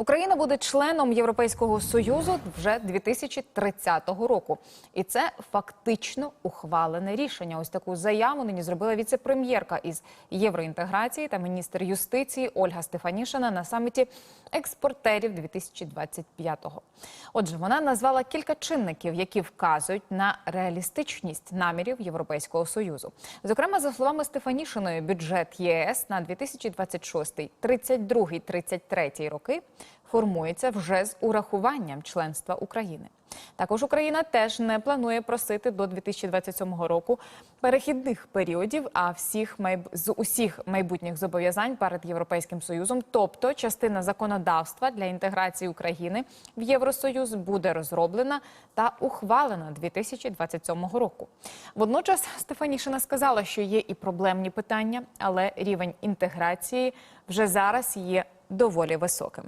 Україна буде членом Європейського союзу вже 2030 року, і це фактично ухвалене рішення. Ось таку заяву нині зробила віце-прем'єрка із євроінтеграції та міністр юстиції Ольга Стефанішина на саміті експортерів 2025-го. Отже, вона назвала кілька чинників, які вказують на реалістичність намірів Європейського союзу. Зокрема, за словами Стефанішиної, бюджет ЄС на 2026, 32, 33 роки формується вже з урахуванням членства України. Також Україна теж не планує просити до 2027 року перехідних періодів, а всіх майб... з усіх майбутніх зобов'язань перед Європейським Союзом, тобто частина законодавства для інтеграції України в Євросоюз буде розроблена та ухвалена 2027 року. Водночас Стефанішина сказала, що є і проблемні питання, але рівень інтеграції вже зараз є доволі високим.